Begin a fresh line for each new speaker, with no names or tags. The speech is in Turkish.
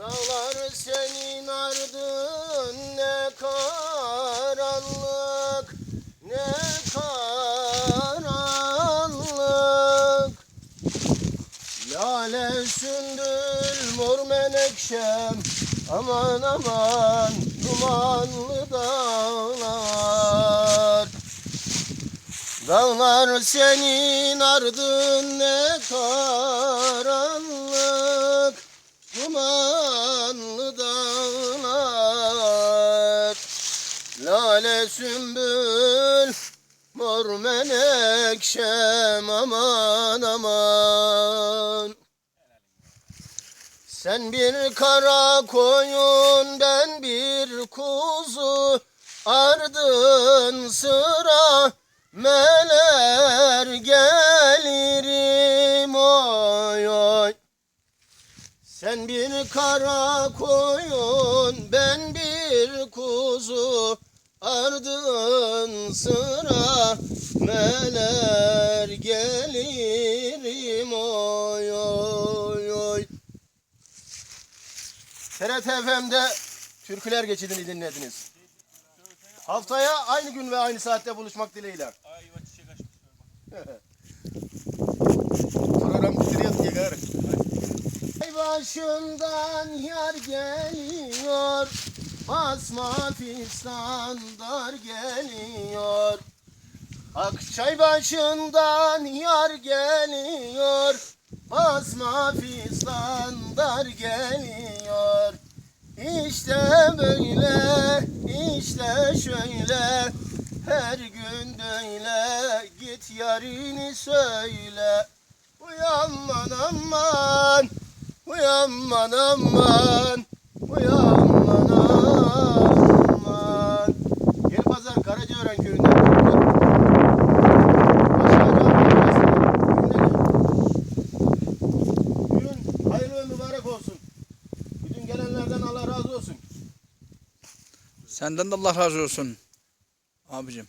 Dağlar senin ardın ne karanlık ne karanlık. Lale sündül mor menekşem aman aman dumanlı dağlar. Dağlar senin ardın ne karanlık Lale sümbül mor menekşem aman aman. Sen bir kara koyun ben bir kuzu. Ardın sıra meler gelirim oy oy. Sen bir kara koyun ben bir kuzu Ardın sıra meler gelirim oy oy oy TRT FM'de Türküler Geçidi'ni dinlediniz. Haftaya aynı gün ve aynı saatte buluşmak dileğiyle.
Ay yuva çiçek açmış.
Program bitiriyor diye. Ay başımdan yar geliyor Basma fistan geliyor. Akçay başından yar geliyor. Basma fistan geliyor. İşte böyle, işte şöyle. Her gün böyle git yarini söyle. Uyanman aman, uyanman aman, uyanman
Senden de Allah razı olsun abicim.